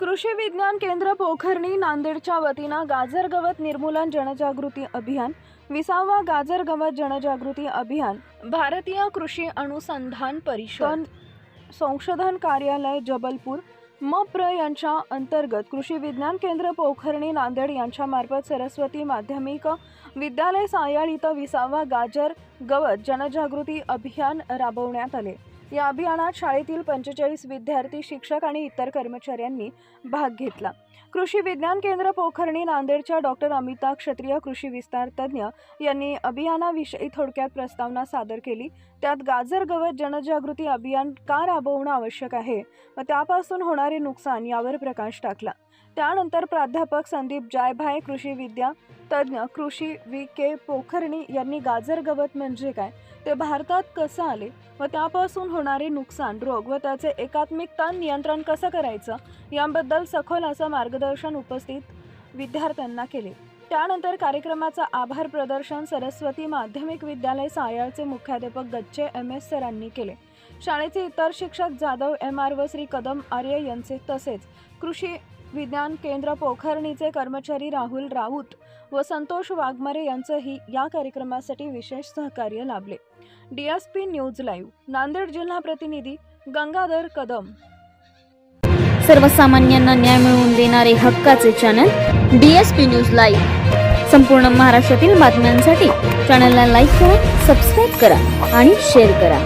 कृषी विज्ञान केंद्र पोखरणी नांदेडच्या वतीनं गाजर गवत निर्मूलन जनजागृती अभियान विसावा गाजर गवत जनजागृती अभियान भारतीय कृषी अनुसंधान परिषद संशोधन कार्यालय जबलपूर मप्र यांच्या अंतर्गत कृषी विज्ञान केंद्र पोखरणी नांदेड यांच्यामार्फत सरस्वती माध्यमिक विद्यालय सायाळ इथं विसावा गाजर गवत जनजागृती अभियान राबवण्यात आले. या अभियानात शाळेतील पंचेचाळीस विद्यार्थी शिक्षक आणि इतर कर्मचाऱ्यांनी भाग घेतला. कृषी विज्ञान केंद्र पोखरणी नांदेडच्या डॉक्टर अमिता क्षत्रिय कृषी विस्तार तज्ज्ञ यांनी अभियानाविषयी थोडक्यात प्रस्तावना सादर केली. त्यात गाजर गवत जनजागृती अभियान का राबवणं आवश्यक आहे? व त्यापासून होणारे नुकसान यावर प्रकाश टाकला. त्यानंतर प्राध्यापक संदीप जायभाय कृषी विद्या तज्ज्ञ कृषी व्ही के. पोखर्णी यांनी गाजर गवत म्हणजे काय? ते भारतात कसं आले? व त्यापासून होणारे नुकसान रोग व त्याचे एकात्मिक ताण नियंत्रण कसं करायचं? याबद्दल सखोल असं मार्गदर्शन उपस्थित विद्यार्थ्यांना केले. त्यानंतर कार्यक्रमाचं आभार प्रदर्शन सरस्वती माध्यमिक विद्यालय सायाळचे मुख्याध्यापक गच्चे एम एस सरांनी केले. शाळेचे इतर शिक्षक जाधव एम आर व श्री कदम आर्य यांचे तसेच कृषी विज्ञान केंद्र पोखरणीचे कर्मचारी राहुल राऊत व संतोष वाघमारे यांचंही या कार्यक्रमासाठी विशेष सहकार्य लाभले. D S P news live Nanded जिल्हा प्रतिनिधी गंगाधर कदम. सर्वसामान्यांना न्याय मिळवून देणारे हक्काचे channel D S P news live संपूर्ण महाराष्ट्रातील बातम्यांसाठी चॅनलला लाईक करा सबस्क्राईब करा आणि शेअर करा.